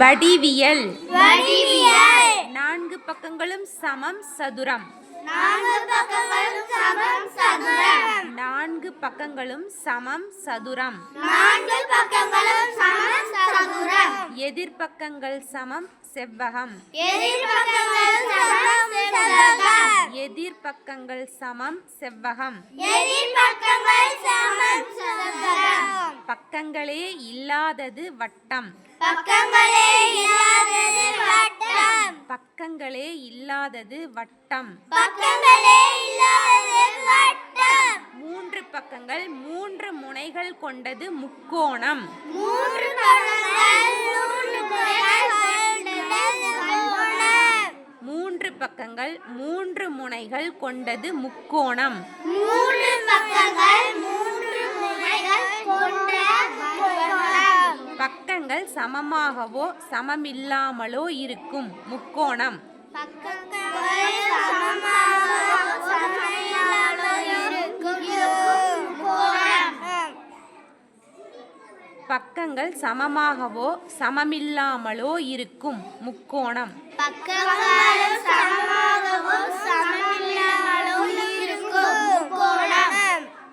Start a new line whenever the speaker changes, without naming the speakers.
வடிவியல்.
வடிவியல்.
நான்கு பக்கங்களும் சமம் சதுரம்.
நான்கு பக்கங்களும் சமம் சதுரம்.
நான்கு பக்கங்களும் சமம் சதுரம்.
நான்கு பக்கங்களும் சமம் சதுரம்.
எதிர்பக்கங்கள் சமம் செவ்வகம்.
எதிர்பக்கங்கள் சமம் செவ்வகம்
எதிர்பக்கங்கள் சமம் செவ்வகம்
எதிர்பக்கங்கள் சமம் செவ்வகம்
பக்கங்களே இல்லாதது வட்டம்.
பக்கங்களே இல்லாதது வட்டம்.
பக்கங்களே இல்லாதது வட்டம்.
பக்கங்களே இல்லாதது வட்டம்.
மூன்று பக்கங்கள் மூன்று முனைகள் கொண்டது முக்கோணம்.
மூன்று மூன்று
பக்கங்கள் மூன்று முனைகள் கொண்டது முக்கோணம்.
மூன்று பக்கங்கள் மூன்று முனைகள் கொண்ட கோணம்
பக்கங்கள் சமமாகவோ சமமில்லாமலோ இருக்கும் முக்கோணம்.
பக்கங்கள்
சமமாகவோ சமமில்லாமலோ இருக்கும் முக்கோணம்.
பக்கங்கள்